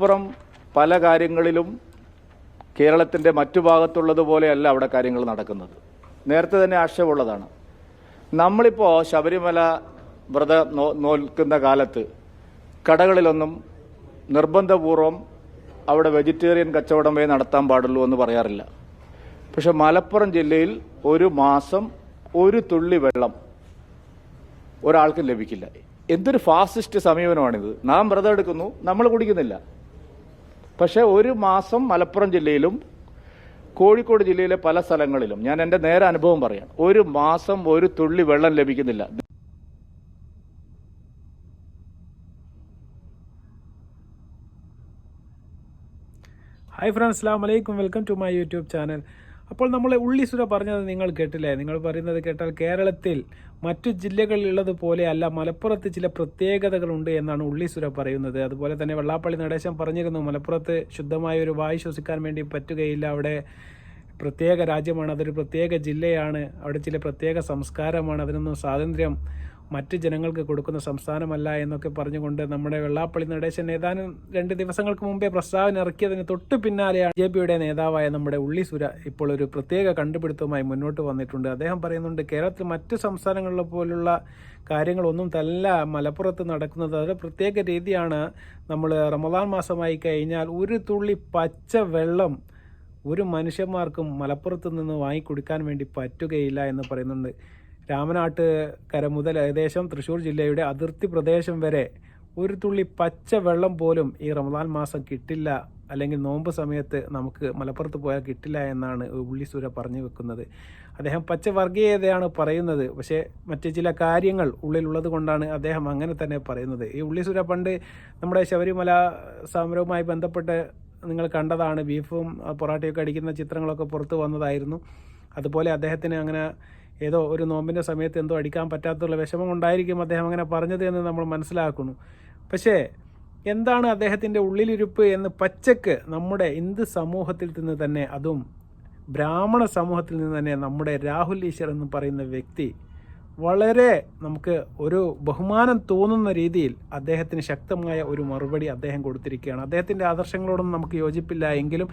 അപ്പുറം പല കാര്യങ്ങളിലും കേരളത്തിന്റെ മറ്റു ഭാഗത്തുള്ളതുപോലെയല്ല അവിടെ കാര്യങ്ങൾ നടക്കുന്നത്. നേരത്തെ തന്നെ ആശയമുള്ളതാണ് നമ്മളിപ്പോൾ ശബരിമല വ്രത നോൽക്കുന്ന കാലത്ത് കടകളിലൊന്നും നിർബന്ധപൂർവം അവിടെ വെജിറ്റേറിയൻ കച്ചവടമേ നടത്താൻ പാടുള്ളൂ എന്ന് പറയാറില്ല. പക്ഷെ മലപ്പുറം ജില്ലയിൽ ഒരു മാസം ഒരു തുള്ളി വെള്ളം ഒരാൾക്കും ലഭിക്കില്ല. എന്തൊരു ഫാസിസ്റ്റ് സമീപനമാണിത്. നാം വ്രതം എടുക്കുന്നു നമ്മൾ കുടിക്കുന്നില്ല. പക്ഷേ ഒരു മാസം മലപ്പുറം ജില്ലയിലും കോഴിക്കോട് ജില്ലയിലെ പല സ്ഥലങ്ങളിലും ഞാൻ എന്റെ നേരെ അനുഭവം പറയാം ഒരു മാസം ഒരു തുള്ളി വെള്ളം ലഭിക്കുന്നില്ല. ഹായ് ഫ്രണ്ട്സ് അസ്ലാം വലൈക്കും welcome to my YouTube channel അപ്പോൾ നമ്മൾ ഉള്ളിസുര പറഞ്ഞത് നിങ്ങൾ കേട്ടില്ലേ? നിങ്ങൾ പറയുന്നത് കേട്ടാൽ കേരളത്തിൽ മറ്റു ജില്ലകളിലുള്ളതുപോലെ അല്ല മലപ്പുറത്ത് ചില പ്രത്യേകതകളുണ്ട് എന്നാണ് ഉള്ളിസുര പറയുന്നത്. അതുപോലെ തന്നെ വെള്ളാപ്പള്ളി നടേശൻ പറഞ്ഞിരുന്നു മലപ്പുറത്ത് ശുദ്ധമായ ഒരു വായു ശ്വസിക്കാൻ വേണ്ടി പറ്റുകയില്ല. അവിടെ പ്രത്യേക രാജ്യമാണ് അതൊരു പ്രത്യേക ജില്ലയാണ്. അവിടെ ചില പ്രത്യേക സംസ്കാരമാണ് അതിനൊന്നും സ്വാതന്ത്ര്യം മറ്റ് ജനങ്ങൾക്ക് കൊടുക്കുന്ന സംസ്ഥാനമല്ല എന്നൊക്കെ പറഞ്ഞുകൊണ്ട് നമ്മുടെ വെള്ളാപ്പള്ളി നടേശൻ ഏതാനും രണ്ട് ദിവസങ്ങൾക്ക് മുമ്പേ പ്രസ്താവന ഇറക്കിയതിന് തൊട്ട് പിന്നാലെയാണ് ജെ പിയുടെ നേതാവായ നമ്മുടെ ഉള്ളി സുര ഇപ്പോൾ ഒരു പ്രത്യേക കണ്ടുപിടുത്തവുമായി മുന്നോട്ട് വന്നിട്ടുണ്ട്. അദ്ദേഹം പറയുന്നുണ്ട് കേരളത്തിൽ മറ്റ് സംസ്ഥാനങ്ങളിലെ പോലുള്ള കാര്യങ്ങളൊന്നും തല്ല മലപ്പുറത്ത് നടക്കുന്നത്. അത് പ്രത്യേക രീതിയാണ്. നമ്മൾ റമദാൻ മാസമായി കഴിഞ്ഞാൽ ഒരു തുള്ളി പച്ച വെള്ളം ഒരു മനുഷ്യന്മാർക്കും മലപ്പുറത്ത് നിന്ന് വാങ്ങിക്കൊടുക്കാൻ വേണ്ടി പറ്റുകയില്ല എന്ന് പറയുന്നുണ്ട്. രാമനാട്ട് കര മുതൽ ഏകദേശം തൃശ്ശൂർ ജില്ലയുടെ അതിർത്തി പ്രദേശം വരെ ഒരു തുള്ളി പച്ച വെള്ളം പോലും ഈ റമദാൻ മാസം കിട്ടില്ല. അല്ലെങ്കിൽ നോമ്പ് സമയത്ത് നമുക്ക് മലപ്പുറത്ത് പോയാൽ കിട്ടില്ല എന്നാണ് ഉള്ളിസൂര പറഞ്ഞു വെക്കുന്നത്. അദ്ദേഹം പച്ച വർഗീയതയാണ് പറയുന്നത്. പക്ഷേ മറ്റ് ചില കാര്യങ്ങൾ ഉള്ളിലുള്ളത് കൊണ്ടാണ് അദ്ദേഹം അങ്ങനെ തന്നെ പറയുന്നത്. ഈ ഉള്ളിസൂര പണ്ട് നമ്മുടെ ശബരിമല സമരവുമായി ബന്ധപ്പെട്ട് നിങ്ങൾ കണ്ടതാണ് ബീഫും പൊറാട്ടയൊക്കെ അടിക്കുന്ന ചിത്രങ്ങളൊക്കെ പുറത്ത് വന്നതായിരുന്നു. അതുപോലെ അദ്ദേഹത്തിന് അങ്ങനെ ഏതോ ഒരു നോമ്പിന്റെ സമയത്ത് എന്തോ അടിക്കാൻ പറ്റാത്തുള്ള വിഷമം ഉണ്ടായിരിക്കും അദ്ദേഹം അങ്ങനെ പറഞ്ഞത് എന്ന് നമ്മൾ മനസ്സിലാക്കുന്നു. പക്ഷേ എന്താണ് അദ്ദേഹത്തിന്റെ ഉള്ളിലിരുപ്പ് എന്ന് പച്ചക്ക് നമ്മുടെ ഹിന്ദു സമൂഹത്തിൽ നിന്ന് തന്നെ അതും ബ്രാഹ്മണ സമൂഹത്തിൽ നിന്ന് തന്നെ നമ്മുടെ രാഹുൽ ഈശ്വർ എന്ന് പറയുന്ന വ്യക്തി വളരെ നമുക്ക് ഒരു ബഹുമാനം തോന്നുന്ന രീതിയിൽ അദ്ദേഹത്തിന് ശക്തമായ ഒരു മറുപടി അദ്ദേഹം കൊടുത്തിരിക്കുകയാണ്. അദ്ദേഹത്തിന്റെ ആദർശങ്ങളോടൊന്നും നമുക്ക് യോജിപ്പില്ല എങ്കിലും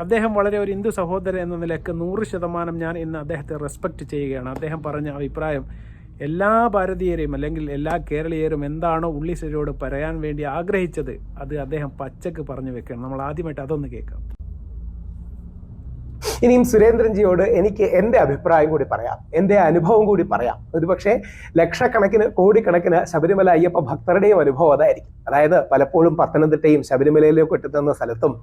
അദ്ദേഹം വളരെ ഒരു ഹിന്ദു സഹോദരൻ എന്ന നിലയ്ക്ക് നൂറ് ശതമാനം ഞാൻ ഇന്ന് അദ്ദേഹത്തെ റെസ്പെക്റ്റ് ചെയ്യുകയാണ്. അദ്ദേഹം പറഞ്ഞ അഭിപ്രായം എല്ലാ ഭാരതീയരെയും അല്ലെങ്കിൽ എല്ലാ കേരളീയരും എന്താണോ ഉള്ളിശ്ശേരിയോട് പറയാൻ വേണ്ടി ആഗ്രഹിച്ചത് അത് അദ്ദേഹം പച്ചക്ക് പറഞ്ഞു വെക്കണം. നമ്മൾ ആദ്യമായിട്ട് അതൊന്ന് കേൾക്കാം. ഇനിയും സുരേന്ദ്രൻജിയോട് എനിക്ക് എന്റെ അഭിപ്രായം കൂടി പറയാം. എന്റെ അനുഭവം കൂടി പറയാം. ഒരുപക്ഷെ ലക്ഷക്കണക്കിന് കോടിക്കണക്കിന് ശബരിമല അയ്യപ്പ ഭക്തരുടെയും അനുഭവം അതായിരിക്കും. അതായത് പലപ്പോഴും പത്തനംതിട്ടയും ശബരിമലയിലേക്ക് എത്തുന്ന സ്ഥലത്തും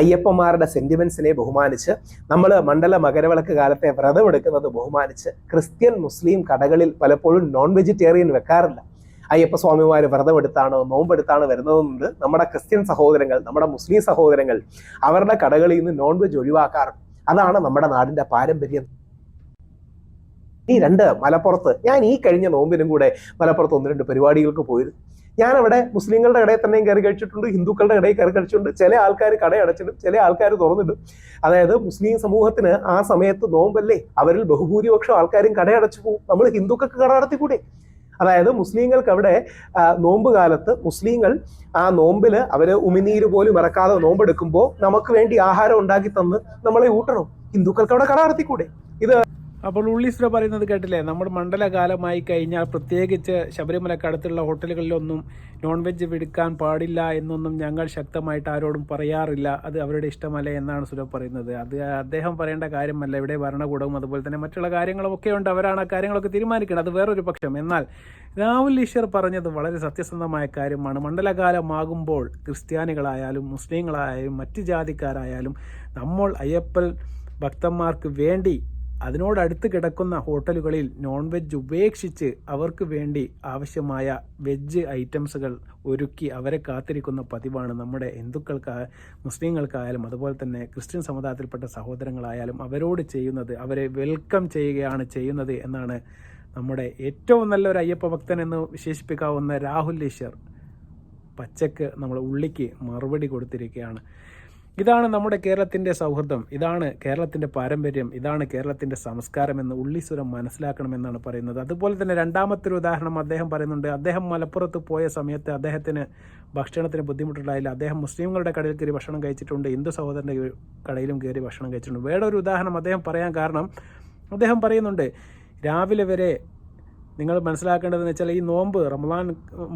അയ്യപ്പന്മാരുടെ സെന്റിമെന്റ്സിനെ ബഹുമാനിച്ച് നമ്മൾ മണ്ഡല മകരവിളക്ക് കാലത്തെ വ്രതമെടുക്കുന്നത് ബഹുമാനിച്ച് ക്രിസ്ത്യൻ മുസ്ലിം കടകളിൽ പലപ്പോഴും നോൺ വെജിറ്റേറിയൻ വെക്കാറില്ല. അയ്യപ്പ അയ്യപ്പസ്വാമിമാർ വ്രതമെടുത്താണോ നോമ്പെടുത്താണ് വരുന്നതെന്നുണ്ട് നമ്മുടെ ക്രിസ്ത്യൻ സഹോദരങ്ങൾ നമ്മുടെ മുസ്ലിം സഹോദരങ്ങൾ അവരുടെ കടകളിൽ നിന്ന് നോൺ വെജ് ഒഴിവാക്കാറുണ്ട്. അതാണ് നമ്മുടെ നാടിന്റെ പാരമ്പര്യം. ഈ രണ്ട് മലപ്പുറത്ത് ഞാൻ ഈ കഴിഞ്ഞ നോമ്പിനും കൂടെ മലപ്പുറത്ത് ഒന്ന് രണ്ട് പരിപാടികൾക്ക് പോയിരുന്നു. ഞാൻ അവിടെ മുസ്ലിങ്ങളുടെ കടയിൽ തന്നെയും കയറി കഴിച്ചിട്ടുണ്ട് ഹിന്ദുക്കളുടെ കടയിൽ കയറി കഴിച്ചിട്ടുണ്ട്. ചില ആൾക്കാർ കട അടച്ചിടും ചില ആൾക്കാർ തുറന്നിടും അതായത് മുസ്ലിം സമൂഹത്തിന് ആ സമയത്ത് നോമ്പല്ലേ അവരിൽ ബഹുഭൂരിപക്ഷം ആൾക്കാരും കട അടച്ചു പോകും. നമ്മൾ ഹിന്ദുക്കൾക്ക് കട നടത്തിക്കൂടെ? അതായത് മുസ്ലിങ്ങൾക്ക് അവിടെ നോമ്പ് കാലത്ത് മുസ്ലിങ്ങൾ ആ നോമ്പിൽ അവർ ഉമിനീര് പോലും ഇറക്കാതെ നോമ്പെടുക്കുമ്പോൾ നമുക്ക് വേണ്ടി ആഹാരം ഉണ്ടാക്കി തന്ന് നമ്മളെ ഊട്ടണം. ഹിന്ദുക്കൾക്ക് അവിടെ കട നടത്തിക്കൂടെ? ഇത് അപ്പോൾ ഉള്ളീശ്വര പറയുന്നത് കേട്ടില്ലേ? നമ്മുടെ മണ്ഡലകാലമായി കഴിഞ്ഞാൽ പ്രത്യേകിച്ച് ശബരിമലക്കടുത്തുള്ള ഹോട്ടലുകളിലൊന്നും നോൺ വെജ് വിടുക്കാൻ പാടില്ല എന്നൊന്നും ഞങ്ങൾ ശക്തമായിട്ട് ആരോടും പറയാറില്ല. അത് അവരുടെ ഇഷ്ടമല്ല എന്നാണ് സുര പറയുന്നത്. അത് അദ്ദേഹം പറയേണ്ട കാര്യമല്ല. ഇവിടെ ഭരണകൂടവും അതുപോലെ തന്നെ മറ്റുള്ള കാര്യങ്ങളും ഒക്കെ ഉണ്ട്. അവരാണ് ആ കാര്യങ്ങളൊക്കെ തീരുമാനിക്കുന്നത്. അത് വേറൊരു പക്ഷം. എന്നാൽ രാഹുൽ ഈശ്വർ പറഞ്ഞത് വളരെ സത്യസന്ധമായ കാര്യമാണ്. മണ്ഡലകാലമാകുമ്പോൾ ക്രിസ്ത്യാനികളായാലും മുസ്ലിങ്ങളായാലും മറ്റ് ജാതിക്കാരായാലും നമ്മൾ അയ്യപ്പൽ ഭക്തന്മാർക്ക് വേണ്ടി അതിനോടടുത്ത് കിടക്കുന്ന ഹോട്ടലുകളിൽ നോൺ വെജ് ഉപേക്ഷിച്ച് അവർക്ക് വേണ്ടി ആവശ്യമായ വെജ് ഐറ്റംസുകൾ ഒരുക്കി അവരെ കാത്തിരിക്കുന്ന പതിവാണ് നമ്മുടെ ഹിന്ദുക്കൾക്ക് മുസ്ലിങ്ങൾക്കായാലും അതുപോലെ തന്നെ ക്രിസ്ത്യൻ സമുദായത്തിൽപ്പെട്ട സഹോദരങ്ങളായാലും അവരോട് ചെയ്യുന്നത് അവരെ വെൽക്കം ചെയ്യുകയാണ് ചെയ്യുന്നത് എന്നാണ് നമ്മുടെ ഏറ്റവും നല്ലൊരു അയ്യപ്പ ഭക്തൻ എന്ന് വിശേഷിപ്പിക്കാവുന്ന രാഹുൽ ഈശ്വർ പച്ചക്ക് നമ്മൾ ഉള്ളിക്ക് മറുപടി കൊടുത്തിരിക്കുകയാണ്. ഇതാണ് നമ്മുടെ കേരളത്തിന്റെ സൗഹൃദം. ഇതാണ് കേരളത്തിന്റെ പാരമ്പര്യം. ഇതാണ് കേരളത്തിന്റെ സംസ്കാരം എന്ന് ഉള്ളിസുരം മനസ്സിലാക്കണമെന്നാണ് പറയുന്നത്. അതുപോലെ തന്നെ രണ്ടാമത്തെ ഉദാഹരണം അദ്ദേഹം പറയുന്നുണ്ട്. അദ്ദേഹം മലപ്പുറത്ത് പോയ സമയത്ത് അദ്ദേഹത്തിന് ഭക്ഷണത്തിന് ബുദ്ധിമുട്ടുണ്ടായില്ല. അദ്ദേഹം മുസ്ലിങ്ങളുടെ കടയിൽ കയറി ഭക്ഷണം കഴിച്ചിട്ടുണ്ട്. ഹിന്ദു സഹോദരന്റെ കടയിലും കയറി ഭക്ഷണം കഴിച്ചിട്ടുണ്ട്. വേറെ ഒരു ഉദാഹരണം അദ്ദേഹം പറയാൻ കാരണം അദ്ദേഹം പറയുന്നുണ്ട് രാവിലെ വരെ നിങ്ങൾ മനസ്സിലാക്കേണ്ടതെന്ന് വെച്ചാൽ ഈ നോമ്പ് റമദാൻ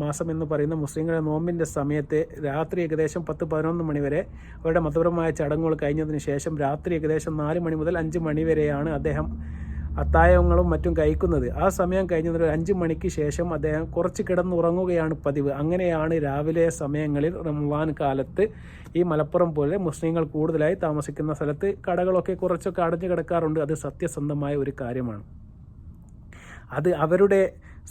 മാസം എന്ന് പറയുന്ന മുസ്ലിങ്ങളുടെ നോമ്പിന്റെ സമയത്ത് രാത്രി ഏകദേശം പത്ത് പതിനൊന്ന് മണി വരെ അവരുടെ മതപരമായ ചടങ്ങുകൾ കഴിഞ്ഞതിന് ശേഷം രാത്രി ഏകദേശം നാല് മണി മുതൽ അഞ്ച് മണി വരെയാണ് അദ്ദേഹം അത്തായങ്ങളും മറ്റും കഴിക്കുന്നത്. ആ സമയം കഴിഞ്ഞതിന് ഒരു അഞ്ച് മണിക്ക് ശേഷം അദ്ദേഹം കുറച്ച് കിടന്നുറങ്ങുകയാണ് പതിവ്. അങ്ങനെയാണ് രാവിലെ സമയങ്ങളിൽ റമദാൻ കാലത്ത് ഈ മലപ്പുറം പോലെ മുസ്ലിങ്ങൾ കൂടുതലായി താമസിക്കുന്ന സ്ഥലത്ത് കടകളൊക്കെ കുറച്ചൊക്കെ അടഞ്ഞു കിടക്കാറുണ്ട്. അത് സത്യസന്ധമായ ഒരു കാര്യമാണ്. അത് അവരുടെ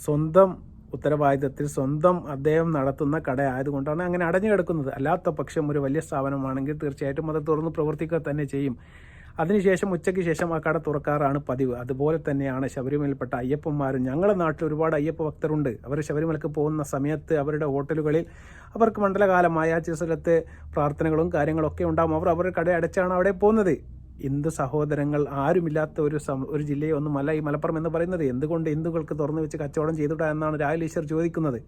സ്വന്തം ഉത്തരവാദിത്തത്തിൽ സ്വന്തം അദ്ദേഹം നടത്തുന്ന കട ആയതുകൊണ്ടാണ് അങ്ങനെ അടഞ്ഞു കിടക്കുന്നത്. അല്ലാത്ത പക്ഷം ഒരു വലിയ സ്ഥാപനമാണെങ്കിൽ തീർച്ചയായിട്ടും അത് തുറന്ന് പ്രവർത്തിക്കുക തന്നെ ചെയ്യും. അതിനുശേഷം ഉച്ചയ്ക്ക് ശേഷം ആ കട തുറക്കാറാണ് പതിവ്. അതുപോലെ തന്നെയാണ് ശബരിമലയിൽപ്പെട്ട അയ്യപ്പന്മാരും. ഞങ്ങളുടെ നാട്ടിൽ ഒരുപാട് അയ്യപ്പ ഭക്തരുണ്ട്. അവർ ശബരിമലക്ക് പോകുന്ന സമയത്ത് അവരുടെ ഹോട്ടലുകളിൽ അവർക്ക് മണ്ഡലകാലമായ ചില സ്ഥലത്ത് പ്രാർത്ഥനകളും കാര്യങ്ങളൊക്കെ ഉണ്ടാകും അവർ അവരുടെ കട അടച്ചാണ് അവിടെ പോകുന്നത്. ഹിന്ദു സഹോദരങ്ങൾ ആരുമില്ലാത്ത ഒരു ഒരു ജില്ലയെ ഒന്നുമല്ല ഈ മലപ്പുറം എന്ന് പറയുന്നത് എന്തുകൊണ്ട് ഹിന്ദുക്കൾക്ക് തുറന്നു വെച്ച് കച്ചവടം ചെയ്തുടാ എന്നാണ് രാഹുൽ ഈശ്വർ ചോദിക്കുന്നത്.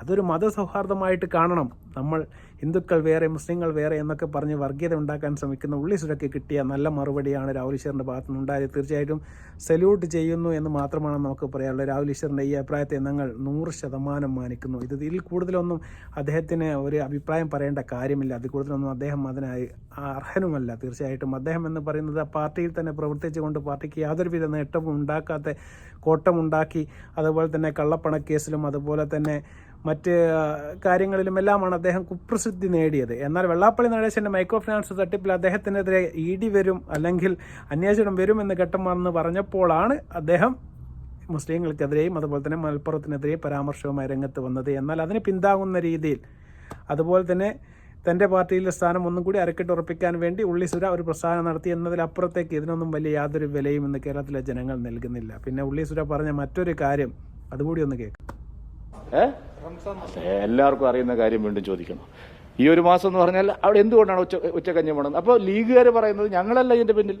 അതൊരു മതസൗഹാർദ്ദമായിട്ട് കാണണം. നമ്മൾ ഹിന്ദുക്കൾ വേറെ മുസ്ലിങ്ങൾ വേറെ എന്നൊക്കെ പറഞ്ഞ് വർഗീയത ഉണ്ടാക്കാൻ ശ്രമിക്കുന്ന ഉള്ളി സുരക്ക് കിട്ടിയ നല്ല മറുപടിയാണ് രാഹുൽ ഈശ്വറിന്റെ ഭാഗത്തു നിന്നുണ്ടായത്. തീർച്ചയായിട്ടും സല്യൂട്ട് ചെയ്യുന്നു എന്ന് മാത്രമാണ് നമുക്ക് പറയാനുള്ളത്. രാഹുൽ ഈശ്വറിന്റെ ഈ അഭിപ്രായത്തെ ഞങ്ങൾ നൂറ് ശതമാനം മാനിക്കുന്നു. ഇത് ഇതിൽ കൂടുതലൊന്നും അദ്ദേഹത്തിന് ഒരു അഭിപ്രായം പറയേണ്ട കാര്യമില്ല. അതിൽ കൂടുതലൊന്നും അദ്ദേഹം അതിനായി അർഹനുമല്ല. തീർച്ചയായിട്ടും അദ്ദേഹം എന്ന് പറയുന്നത് ആ പാർട്ടിയിൽ തന്നെ പ്രവർത്തിച്ചുകൊണ്ട് പാർട്ടിക്ക് യാതൊരുവിധ നേട്ടവും ഉണ്ടാക്കാത്ത കോട്ടമുണ്ടാക്കി അതുപോലെ തന്നെ കള്ളപ്പണക്കേസിലും അതുപോലെ തന്നെ മറ്റ് കാര്യങ്ങളിലും കാര്യങ്ങളിലുമെല്ലാമാണ് അദ്ദേഹം കുപ്രസിദ്ധി നേടിയത്. എന്നാൽ വെള്ളാപ്പള്ളി നടേശന്റെ മൈക്രോ ഫിനാൻസ് തട്ടിപ്പിൽ അദ്ദേഹത്തിനെതിരെ ഇ ഡി വരും അല്ലെങ്കിൽ അന്വേഷണം വരും എന്ന് ഘട്ടം വന്ന് പറഞ്ഞപ്പോഴാണ് അദ്ദേഹം മുസ്ലിങ്ങൾക്കെതിരെയും അതുപോലെ തന്നെ മലപ്പുറത്തിനെതിരെ പരാമർശവുമായി രംഗത്ത് വന്നത്. എന്നാൽ അതിന് പിന്താങ്ങുന്ന രീതിയിൽ അതുപോലെ തന്നെ തന്റെ പാർട്ടിയിലെ സ്ഥാനം ഒന്നും കൂടി അരക്കിട്ടുറപ്പിക്കാൻ വേണ്ടി ഉള്ളിസുര ഒരു പ്രസ്ഥാനം നടത്തി എന്നതിലപ്പുറത്തേക്ക് ഇതിനൊന്നും വലിയ യാതൊരു വിലയും ഇന്ന് കേരളത്തിലെ ജനങ്ങൾ നൽകുന്നില്ല. പിന്നെ ഉള്ളിസുര പറഞ്ഞ മറ്റൊരു കാര്യം അതുകൂടി ഒന്ന് കേൾക്കാം. എല്ലാവർക്കും അറിയുന്ന കാര്യം വീണ്ടും ചോദിക്കണം ഈ ഒരു മാസം എന്ന് പറഞ്ഞാൽ അവിടെ എന്തുകൊണ്ടാണ് ഉച്ച ഉച്ചക്കഞ്ഞി വേണം അപ്പോൾ ലീഗുകാർ പറയുന്നത് ഞങ്ങളല്ല ഇതിന്റെ പിന്നിൽ.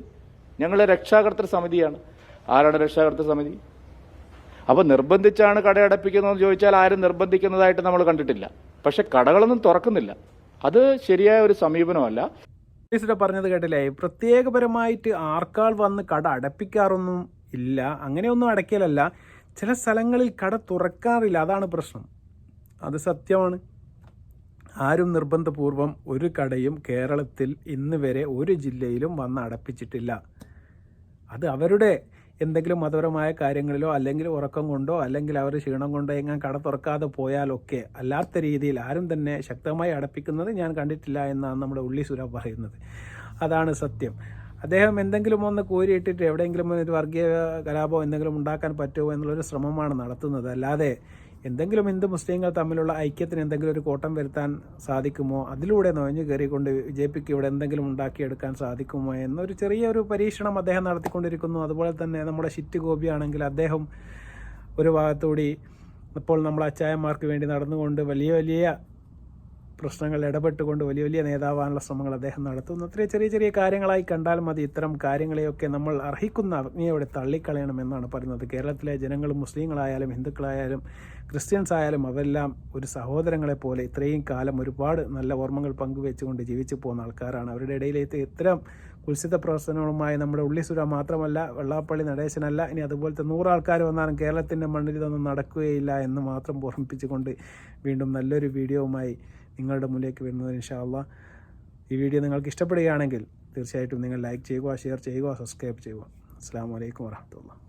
ഞങ്ങളെ രക്ഷാകർത്തൃ സമിതിയാണ്. ആരാണ് രക്ഷാകർത്തൃ സമിതി? അപ്പോൾ നിർബന്ധിച്ചാണ് കടയടപ്പിക്കുന്നതെന്ന് ചോദിച്ചാൽ ആരും നിർബന്ധിക്കുന്നതായിട്ട് നമ്മൾ കണ്ടിട്ടില്ല. പക്ഷെ കടകളൊന്നും തുറക്കുന്നില്ല. അത് ശരിയായ ഒരു സമീപനമല്ല. പോലീസിടെ പറഞ്ഞത് കേട്ടില്ലേ? പ്രത്യേകപരമായിട്ട് ആർക്കാൾ വന്ന് കട അടപ്പിക്കാറൊന്നും ഇല്ല. അങ്ങനെയൊന്നും അടയ്ക്കലല്ല. ചില സ്ഥലങ്ങളിൽ കട തുറക്കാറില്ല. അതാണ് പ്രശ്നം. അത് സത്യമാണ്. ആരും നിർബന്ധപൂർവം ഒരു കടയും കേരളത്തിൽ ഇന്ന് വരെ ഒരു ജില്ലയിലും വന്ന് അടപ്പിച്ചിട്ടില്ല. അത് അവരുടെ എന്തെങ്കിലും മതപരമായ കാര്യങ്ങളിലോ അല്ലെങ്കിൽ ഉറക്കം കൊണ്ടോ അല്ലെങ്കിൽ അവർ ക്ഷീണം കൊണ്ടോ എങ്ങനെ കട തുറക്കാതെ പോയാലൊക്കെ അല്ലാത്ത രീതിയിൽ ആരും തന്നെ ശക്തമായി അടപ്പിക്കുന്നത് ഞാൻ കണ്ടിട്ടില്ല എന്നാണ് നമ്മുടെ ഉള്ളി സുര പറയുന്നത്. അതാണ് സത്യം. അദ്ദേഹം എന്തെങ്കിലും ഒന്ന് കോരിയിട്ടിട്ട് എവിടെയെങ്കിലും ഒരു വർഗീയ കലാപം എന്തെങ്കിലും ഉണ്ടാക്കാൻ പറ്റുമോ എന്നുള്ളൊരു ശ്രമമാണ് നടത്തുന്നത്. അല്ലാതെ എന്തെങ്കിലും ഹിന്ദു മുസ്ലിങ്ങൾ തമ്മിലുള്ള ഐക്യത്തിന് എന്തെങ്കിലും ഒരു കോട്ടം വരുത്താൻ സാധിക്കുമോ? അതിലൂടെ നുഴഞ്ഞു കയറിക്കൊണ്ട് ജെ പിക്ക് ഇവിടെ എന്തെങ്കിലും ഉണ്ടാക്കിയെടുക്കാൻ സാധിക്കുമോ? എന്നൊരു ചെറിയൊരു പരീക്ഷണം അദ്ദേഹം നടത്തിക്കൊണ്ടിരിക്കുന്നു. അതുപോലെ തന്നെ നമ്മുടെ ഷിറ്റ് ഗോപിയാണെങ്കിൽ അദ്ദേഹം ഒരു ഭാഗത്തുകൂടി ഇപ്പോൾ നമ്മൾ അച്ചായന്മാർക്ക് വേണ്ടി നടന്നുകൊണ്ട് വലിയ വലിയ പ്രശ്നങ്ങൾ ഇടപെട്ടുകൊണ്ട് വലിയ വലിയ നേതാവാനുള്ള ശ്രമങ്ങൾ അദ്ദേഹം നടത്തുന്നു. അത്രയും ചെറിയ ചെറിയ കാര്യങ്ങളായി കണ്ടാൽ മതി. ഇത്തരം കാര്യങ്ങളെയൊക്കെ നമ്മൾ അർഹിക്കുന്ന അഗ്നിയോടെ തള്ളിക്കളയണമെന്നാണ് പറയുന്നത്. കേരളത്തിലെ ജനങ്ങളും മുസ്ലിങ്ങളായാലും ഹിന്ദുക്കളായാലും ക്രിസ്ത്യൻസ് ആയാലും അവരെല്ലാം ഒരു സഹോദരങ്ങളെ പോലെ ഇത്രയും കാലം ഒരുപാട് നല്ല ഓർമ്മകൾ പങ്കുവെച്ചുകൊണ്ട് ജീവിച്ചു പോകുന്ന ആൾക്കാരാണ്. അവരുടെ ഇടയിലേക്ക് ഇത്തരം കുൽസിത പ്രവർത്തനങ്ങളുമായി നമ്മുടെ ഉള്ളിസുര മാത്രമല്ല വെള്ളാപ്പള്ളി നടേശനല്ല ഇനി അതുപോലത്തെ നൂറാൾക്കാർ വന്നാലും കേരളത്തിന്റെ മണ്ണിൽ ഇതൊന്നും നടക്കുകയില്ല എന്ന് മാത്രം ഓർമ്മിപ്പിച്ചുകൊണ്ട് വീണ്ടും നല്ലൊരു വീഡിയോവുമായി നിങ്ങളുടെ മുന്നിലേക്ക് വരുന്നത് ഇൻഷാല്ല ഈ വീഡിയോ നിങ്ങൾക്ക് ഇഷ്ടപ്പെടുകയാണെങ്കിൽ തീർച്ചയായിട്ടും നിങ്ങൾ ലൈക്ക് ചെയ്യുക ഷെയർ ചെയ്യുക സബ്സ്ക്രൈബ് ചെയ്യുക. അസ്സാം വലൈക്കും വാഹമത്തുള്ള